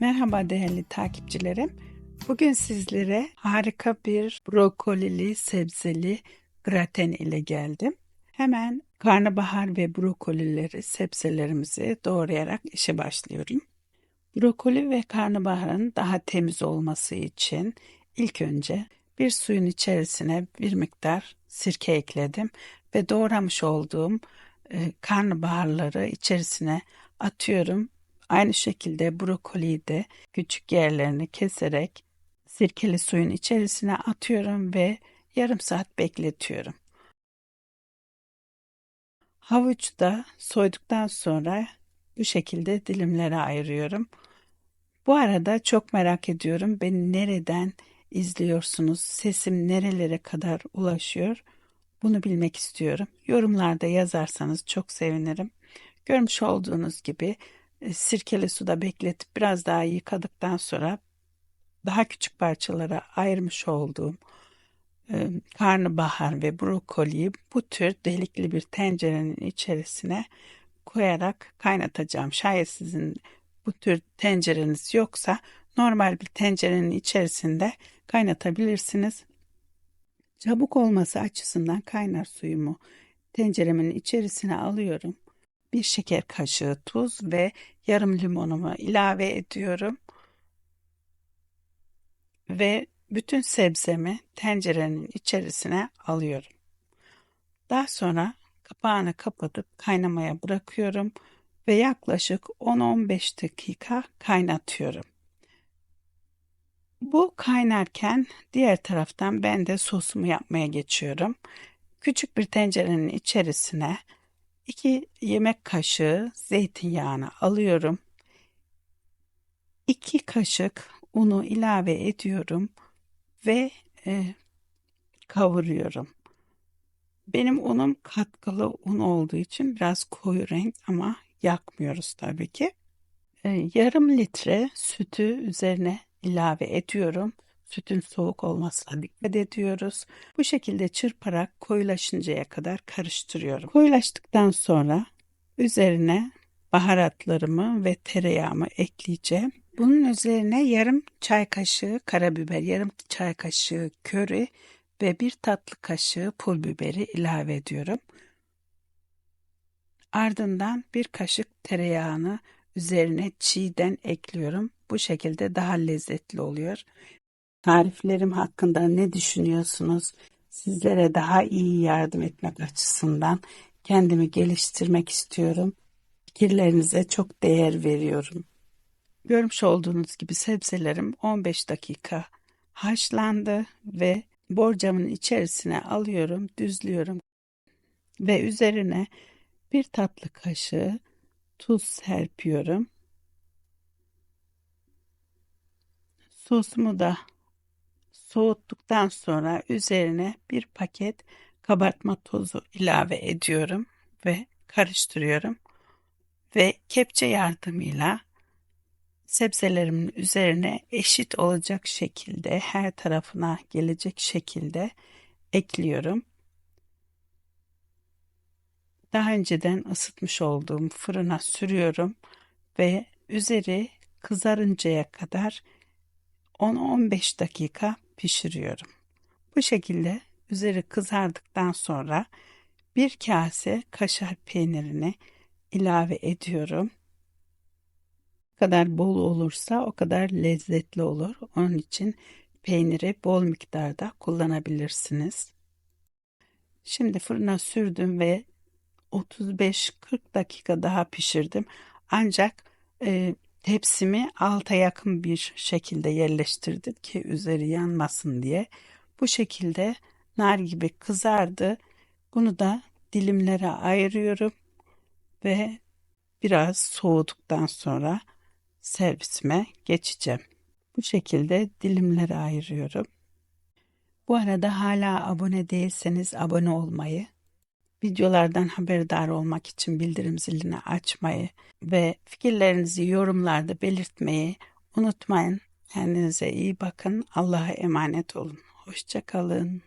Merhaba değerli takipçilerim. Bugün sizlere harika bir brokolili sebzeli graten ile geldim. Hemen karnabahar ve brokolileri, sebzelerimizi doğrayarak işe başlıyorum. Brokoli ve karnabaharın daha temiz olması için ilk önce bir suyun içerisine bir miktar sirke ekledim ve doğramış olduğum e, karnabaharları içerisine atıyorum. Aynı şekilde brokoliyi de küçük yerlerini keserek sirkeli suyun içerisine atıyorum ve yarım saat bekletiyorum. Havuç da soyduktan sonra bu şekilde dilimlere ayırıyorum. Bu arada çok merak ediyorum beni nereden izliyorsunuz? Sesim nerelere kadar ulaşıyor? Bunu bilmek istiyorum. Yorumlarda yazarsanız çok sevinirim. Görmüş olduğunuz gibi sirkeli suda bekletip biraz daha yıkadıktan sonra daha küçük parçalara ayırmış olduğum e, karnabahar ve brokoliyi bu tür delikli bir tencerenin içerisine koyarak kaynatacağım. Şayet sizin bu tür tencereniz yoksa normal bir tencerenin içerisinde kaynatabilirsiniz. Çabuk olması açısından kaynar suyumu tenceremin içerisine alıyorum. Bir şeker kaşığı tuz ve yarım limonumu ilave ediyorum. Ve bütün sebzemi tencerenin içerisine alıyorum. Daha sonra kapağını kapatıp kaynamaya bırakıyorum ve yaklaşık 10-15 dakika kaynatıyorum. Bu kaynarken diğer taraftan ben de sosumu yapmaya geçiyorum. Küçük bir tencerenin içerisine 2 yemek kaşığı zeytinyağını alıyorum. 2 kaşık unu ilave ediyorum ve e, kavuruyorum. Benim unum katkılı un olduğu için biraz koyu renk ama yakmıyoruz tabii ki. E, yarım litre sütü üzerine ilave ediyorum. Sütün soğuk olmasına dikkat ediyoruz. Bu şekilde çırparak koyulaşıncaya kadar karıştırıyorum. Koyulaştıktan sonra üzerine baharatlarımı ve tereyağımı ekleyeceğim. Bunun üzerine yarım çay kaşığı karabiber, yarım çay kaşığı köri ve bir tatlı kaşığı pul biberi ilave ediyorum. Ardından bir kaşık tereyağını üzerine çiğden ekliyorum. Bu şekilde daha lezzetli oluyor. Tariflerim hakkında ne düşünüyorsunuz? Sizlere daha iyi yardım etmek açısından kendimi geliştirmek istiyorum. Fikirlerinize çok değer veriyorum. Görmüş olduğunuz gibi sebzelerim 15 dakika haşlandı ve borcamın içerisine alıyorum, düzlüyorum ve üzerine bir tatlı kaşığı tuz serpiyorum. Sosumu da soğuttuktan sonra üzerine bir paket kabartma tozu ilave ediyorum ve karıştırıyorum ve kepçe yardımıyla sebzelerimin üzerine eşit olacak şekilde her tarafına gelecek şekilde ekliyorum. Daha önceden ısıtmış olduğum fırına sürüyorum ve üzeri kızarıncaya kadar 10-15 dakika pişiriyorum. Bu şekilde üzeri kızardıktan sonra bir kase kaşar peynirini ilave ediyorum. Ne kadar bol olursa o kadar lezzetli olur. Onun için peyniri bol miktarda kullanabilirsiniz. Şimdi fırına sürdüm ve 35-40 dakika daha pişirdim. Ancak e, tepsimi alta yakın bir şekilde yerleştirdim ki üzeri yanmasın diye. Bu şekilde nar gibi kızardı. Bunu da dilimlere ayırıyorum ve biraz soğuduktan sonra servisime geçeceğim. Bu şekilde dilimlere ayırıyorum. Bu arada hala abone değilseniz abone olmayı, videolardan haberdar olmak için bildirim zilini açmayı ve fikirlerinizi yorumlarda belirtmeyi unutmayın. Kendinize iyi bakın. Allah'a emanet olun. Hoşçakalın.